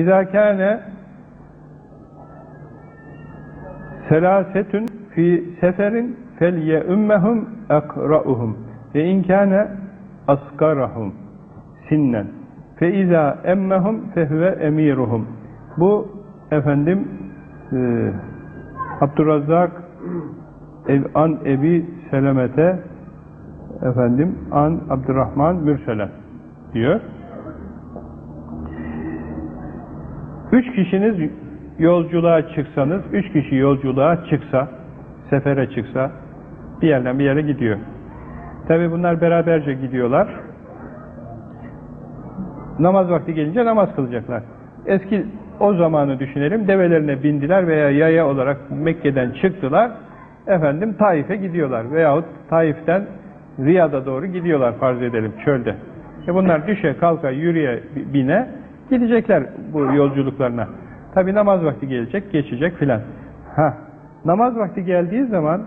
İzâ kâne selâsetün fi seferin fel ye'ummehum ekra'uhum ve in kâne asgarahum sinnen fe izâ emmehum emiruhum bu efendim e, Abdurrazzak an Ebi Selemet'e efendim an Abdurrahman Mürselen diyor. Üç kişiniz yolculuğa çıksanız, üç kişi yolculuğa çıksa, sefere çıksa, bir yerden bir yere gidiyor. Tabi bunlar beraberce gidiyorlar. Namaz vakti gelince namaz kılacaklar. Eski o zamanı düşünelim, develerine bindiler veya yaya olarak Mekke'den çıktılar, efendim Taif'e gidiyorlar veyahut Taif'ten Riyad'a doğru gidiyorlar farz edelim çölde. E bunlar düşe kalka yürüye bine gidecekler bu yolculuklarına. Tabi namaz vakti gelecek, geçecek filan. Ha, namaz vakti geldiği zaman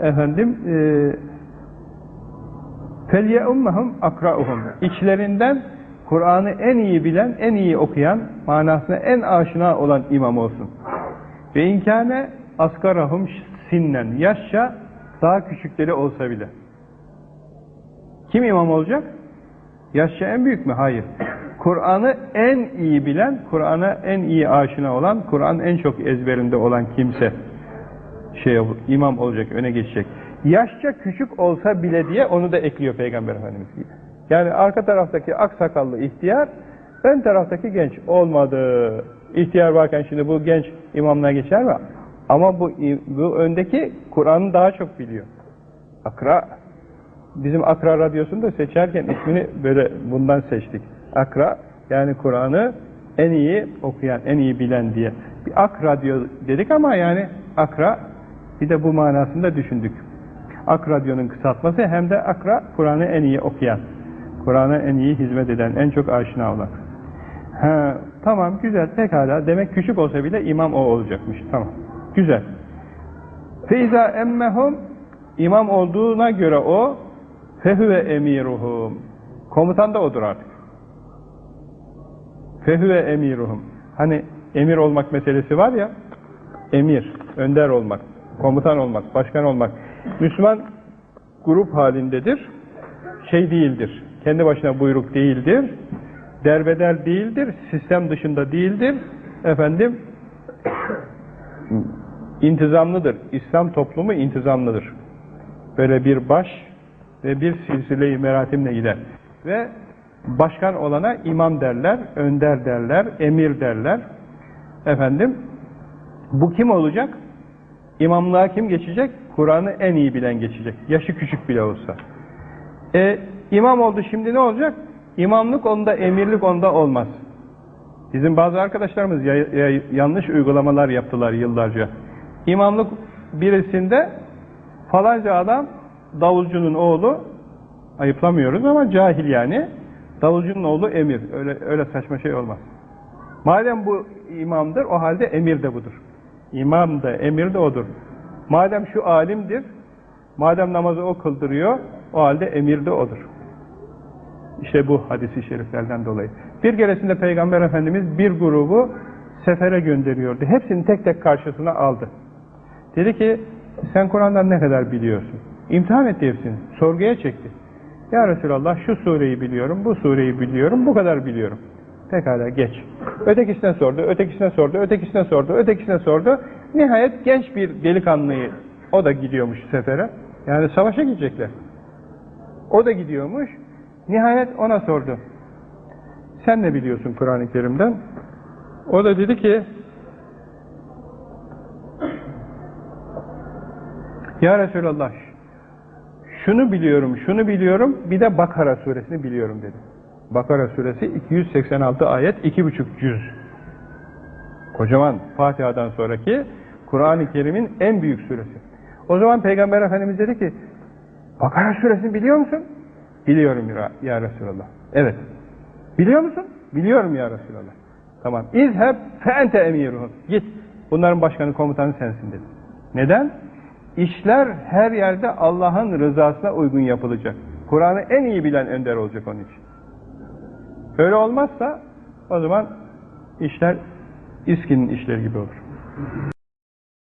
efendim e, فَلْيَؤُمَّهُمْ akra'uhum İçlerinden Kur'an'ı en iyi bilen, en iyi okuyan, manasına en aşina olan imam olsun. Ve inkâne askarahum sinnen yaşça daha küçükleri olsa bile. Kim imam olacak? Yaşça en büyük mü? Hayır. Kur'an'ı en iyi bilen, Kur'an'a en iyi aşina olan, Kur'an en çok ezberinde olan kimse şey imam olacak, öne geçecek. Yaşça küçük olsa bile diye onu da ekliyor Peygamber Efendimiz. Yani arka taraftaki aksakallı ihtiyar, ön taraftaki genç olmadı. İhtiyar varken şimdi bu genç imamına geçer mi? Ama bu, bu öndeki Kur'an'ı daha çok biliyor. Akra. Bizim Akra radyosunu da seçerken ismini böyle bundan seçtik. Akra yani Kur'an'ı en iyi okuyan, en iyi bilen diye. Bir ak radyo dedik ama yani akra bir de bu manasında düşündük. Ak radyonun kısaltması hem de akra Kur'an'ı en iyi okuyan. Kur'an'a en iyi hizmet eden, en çok aşina olan. Ha, tamam güzel pekala demek küçük olsa bile imam o olacakmış. Tamam. Güzel. Feyza emmehum imam olduğuna göre o fehüve emiruhum. Komutan da odur artık. Fehüve emiruhum. Hani emir olmak meselesi var ya, emir, önder olmak, komutan olmak, başkan olmak. Müslüman grup halindedir, şey değildir, kendi başına buyruk değildir, derbeder değildir, sistem dışında değildir, efendim, intizamlıdır. İslam toplumu intizamlıdır. Böyle bir baş ve bir silsile-i meratimle gider. Ve başkan olana imam derler, önder derler, emir derler. Efendim, bu kim olacak? İmamlığa kim geçecek? Kur'an'ı en iyi bilen geçecek. Yaşı küçük bile olsa. E, imam oldu şimdi ne olacak? İmamlık onda, emirlik onda olmaz. Bizim bazı arkadaşlarımız ya, ya, yanlış uygulamalar yaptılar yıllarca. İmamlık birisinde falanca adam davulcunun oğlu ayıplamıyoruz ama cahil yani davulcunun oğlu emir. Öyle, öyle saçma şey olmaz. Madem bu imamdır o halde emir de budur. İmam da emir de odur. Madem şu alimdir madem namazı o kıldırıyor o halde emir de odur. İşte bu hadisi şeriflerden dolayı. Bir keresinde Peygamber Efendimiz bir grubu sefere gönderiyordu. Hepsini tek tek karşısına aldı. Dedi ki sen Kur'an'dan ne kadar biliyorsun? İmtihan etti hepsini. Sorguya çekti. Ya Resulallah şu sureyi biliyorum, bu sureyi biliyorum, bu kadar biliyorum. Pekala geç. Ötekisine sordu, ötekisine sordu, ötekisine sordu, ötekisine sordu. Nihayet genç bir delikanlıyı, o da gidiyormuş sefere. Yani savaşa gidecekler. O da gidiyormuş. Nihayet ona sordu. Sen ne biliyorsun Kur'an-ı Kerim'den? O da dedi ki Ya Resulallah şunu biliyorum, şunu biliyorum, bir de Bakara suresini biliyorum dedi. Bakara suresi 286 ayet, iki buçuk cüz. Kocaman Fatiha'dan sonraki Kur'an-ı Kerim'in en büyük suresi. O zaman Peygamber Efendimiz dedi ki, Bakara suresini biliyor musun? Biliyorum ya, ya Resulallah. Evet. Biliyor musun? Biliyorum ya Resulallah. Tamam. İzheb feente emiruhum. Git. Bunların başkanı komutanı sensin dedi. Neden? İşler her yerde Allah'ın rızasına uygun yapılacak. Kur'an'ı en iyi bilen önder olacak onun için. Öyle olmazsa o zaman işler İSKİ'nin işleri gibi olur.